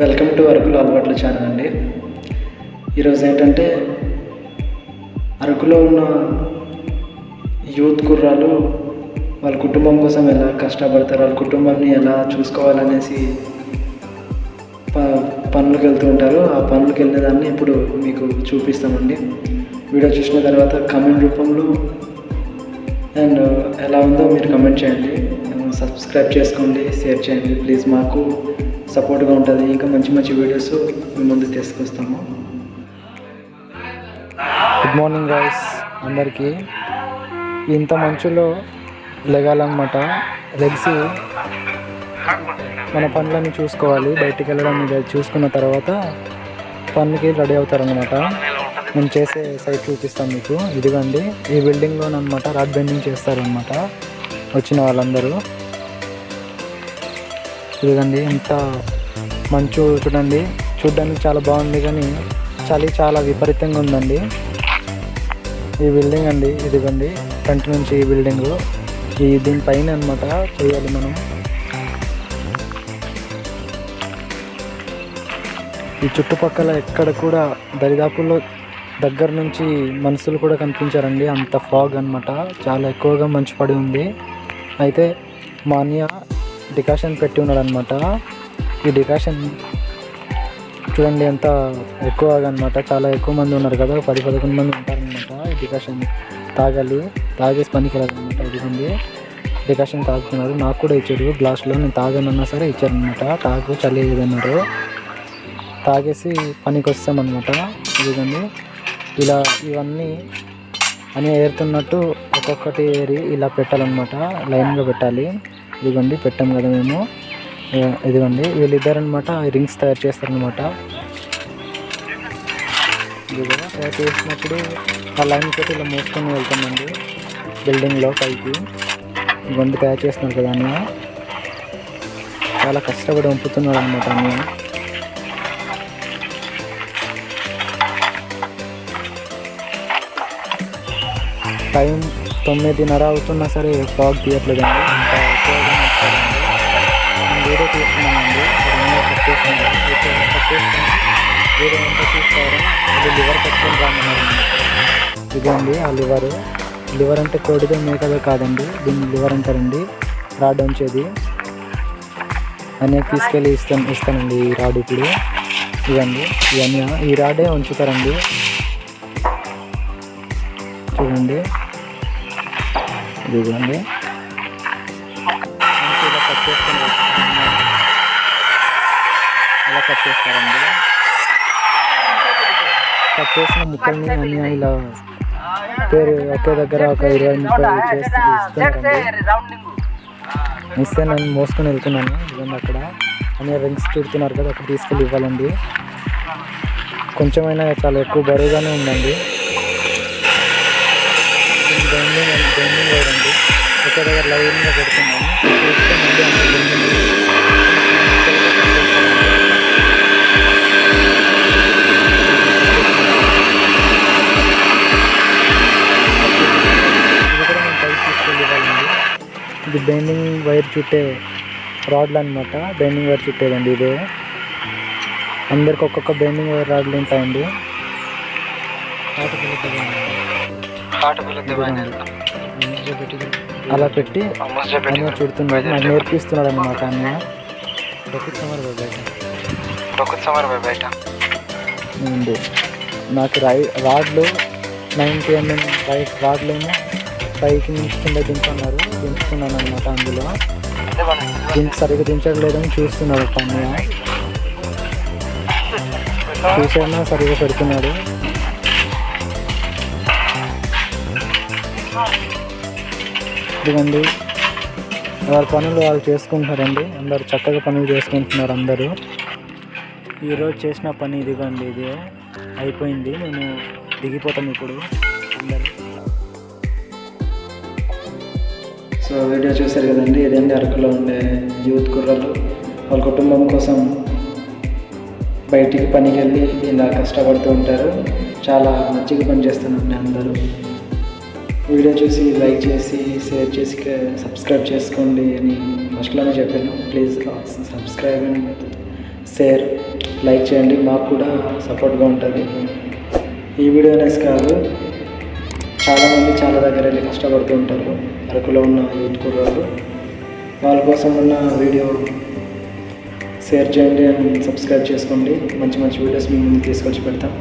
Welcome to అరకులో అలవాట్ల channel అండి. ఈరోజు ఏంటంటే అరకులో ఉన్న యూత్ కుర్రాలు వాళ్ళ కుటుంబం కోసం ఎలా కష్టపడతారు వాళ్ళ కుటుంబాన్ని ఎలా చూసుకోవాలనేసి ప పనులకు వెళ్తూ ఉంటారు. ఆ పనులకు వెళ్ళేదాన్ని ఇప్పుడు మీకు చూపిస్తామండి. వీడియో చూసిన తర్వాత కమెంట్ రూపంలో అండ్ ఎలా ఉందో మీరు కమెంట్ చేయండి. సబ్స్క్రైబ్ చేసుకోండి షేర్ చేయండి. ప్లీజ్ మాకు సపోర్ట్గా ఉంటుంది. ఇంకా మంచి మంచి వీడియోస్ ముందు తీసుకొస్తాము. గుడ్ మార్నింగ్ గైస్ అందరికీ. ఇంత మంచులో లెగాలన్నమాట. లెగ్సి మన పనులన్నీ చూసుకోవాలి. బయటికి వెళ్ళడం చూసుకున్న తర్వాత పనికి రెడీ అవుతారనమాట నేను చేసే సైట్ చూపిస్తాను మీకు. ఇదిగండి. ఈ బిల్డింగ్లోనమాట రాడ్ బెండింగ్ చేస్తారనమాట వచ్చిన వాళ్ళందరూ. ఇదిగండి ఎంత మంచు చూడండి. చూడడానికి చాలా బాగుంది కానీ చలి చాలా విపరీతంగా ఉందండి. ఈ బిల్డింగ్ అండి ఇదిగోండి. ఫ్రంట్ నుంచి ఈ బిల్డింగ్ ఈ దీనిపైన అనమాట చేయాలి మనం. ఈ చుట్టుపక్కల ఎక్కడ కూడా దరిదాపుల్లో దగ్గర నుంచి మనుషులు కూడా కనిపించారండి. అంత ఫాగ్ అన్నమాట. చాలా ఎక్కువగా మంచు పడి ఉంది. అయితే మా అన్నయ్య డికాషన్ పెట్టి ఉన్నాడు అనమాట ఈ డికాషన్ చూడండి ఎంత ఎక్కువగా అనమాట చాలా ఎక్కువ మంది ఉన్నారు కదా పది పదకొండు మంది ఉంటారనమాట ఈ డికాషన్ తాగాలి. తాగేసి పనికి వెళ్ళాలన్నమాట ఇదిగోండి డికాషన్ తాగుతున్నారు. నాకు కూడా ఇచ్చారు గ్లాస్లో నేను తాగానన్నా సరే ఇచ్చారనమాట తాగు చలి ఏదన్నారు తాగేసి పనికి వస్తామన్నమాట. ఇదిగోండి. ఇలా ఇవన్నీ అని ఏరుతున్నట్టు ఒక్కొక్కటి ఏరి ఇలా పెట్టాలన్నమాట. లైన్గా పెట్టాలి. ఇదిగోండి పెట్టాం కదా మేము. ఇదిగోండి వీళ్ళిద్దరు అనమాట రింగ్స్ తయారు చేస్తారనమాట ఇదిగో తయారు చేసినప్పుడు ఆ లైన్ తోటి ఇలా మోసుకొని వెళ్తామండి బిల్డింగ్లో పైకి ఇవన్నీ తయారు చేస్తున్నారు కదా అన్న. చాలా కష్టపడి వంపుతున్నాడు అనమాట అన్నయ్య టైం తొమ్మిదిన్నర అవుతున్నా సరే ఫాగ్ తీయట్లేదండి. వీడియో ఎంత చూస్తారో అది లివర్ కట్టుకొని రామన్నారు ఇదండి ఆ లివర్. లివర్ అంటే కోడిదే మేకదే కాదండి దీన్ని లివర్ అంటారండి రాడ్ ఉంచేది. అన్నీ తీసుకెళ్ళి ఇస్తాను ఇస్తానండి ఈ రాడ్ ఇప్పుడు. ఇవన్నీ ఇవన్నీ ఈ రాడే ఉంచుతారండి. చూడండి. ఇదిగోండి ఇలా కట్ ఇలా కట్ చేస్తారండి. కట్ చేసిన ముక్కల్ని అన్ని ఇలా పేరు ఒకే దగ్గర ఒక ఇరవై ముప్పై చేసి ఇస్తున్నారండి ఇస్తే నేను మోసుకొని వెళ్తున్నాను. ఇవ్వండి అక్కడ. అని రింగ్స్ చుడుతున్నారు కదా అక్కడ తీసుకెళ్ళి ఇవ్వాలండి. కొంచెమైనా చాలా ఎక్కువ బరువుగానే ఉందండి. బెండింగ్ బెండింగ్ ఒక దగ్గర లైన్గా పెడుతున్నాను. చూస్తే మళ్ళీ ఇది బెండింగ్ వైర్ చుట్టే రాడ్లు అనమాట బెండింగ్ వైర్ చుట్టేదండి ఇదే. అందరికి ఒక్కొక్క బెండింగ్ వైర్ రాడ్లు ఉంటాయండి. అలా పెట్టి అన్న చుడుతున్నాడు నాకు నేర్పిస్తున్నాడు అనమాట అన్న నాకు రై రాడ్లు నైంటీ ఎంఎం రైట్ రాడ్లేమో పైకి నుంచి కింద దింపన్నారు. దించుతున్నాను అనమాట అందులో. దీనికి సరిగ్గా దించట్లేదని చూస్తున్నాడు ఒక అన్నయ్య. సరిగ్గా పెడుతున్నాడు. ఇదిగోండి. వాళ్ళ పనులు వాళ్ళు చేసుకుంటున్నారండి. అందరు చక్కగా పనులు చేసుకుంటున్నారు అందరూ. ఈరోజు చేసిన పని ఇదిగోండి ఇది. అయిపోయింది. నేను దిగిపోతాం ఇప్పుడు. అందరూ. సో వీడియో చూశారు కదండి ఇదండి అరకులో ఉండే యూత్ కుర్రలు వాళ్ళ కుటుంబం కోసం బయటికి పనికి వెళ్ళి ఇలా కష్టపడుతూ ఉంటారు. చాలా మంచిగా పని చేస్తున్నారండి అందరూ. వీడియో చూసి లైక్ చేసి షేర్ చేసి సబ్స్క్రైబ్ చేసుకోండి అని ఫస్ట్లోనే చెప్పాను. Please subscribe and share like చేయండి. మాకు కూడా సపోర్ట్గా ఉంటుంది. ఈ వీడియో అనేసి కాదు చాలామంది చాలా దగ్గర వెళ్ళి కష్టపడుతూ ఉంటారు. అరకులో ఉన్న యూత్ కుర్రాళ్ళు. వాళ్ళ కోసం ఉన్న వీడియో షేర్ చేయండి అండ్ సబ్స్క్రైబ్ చేసుకోండి. మంచి మంచి వీడియోస్ మేము ముందు తీసుకొచ్చి పెడతాం.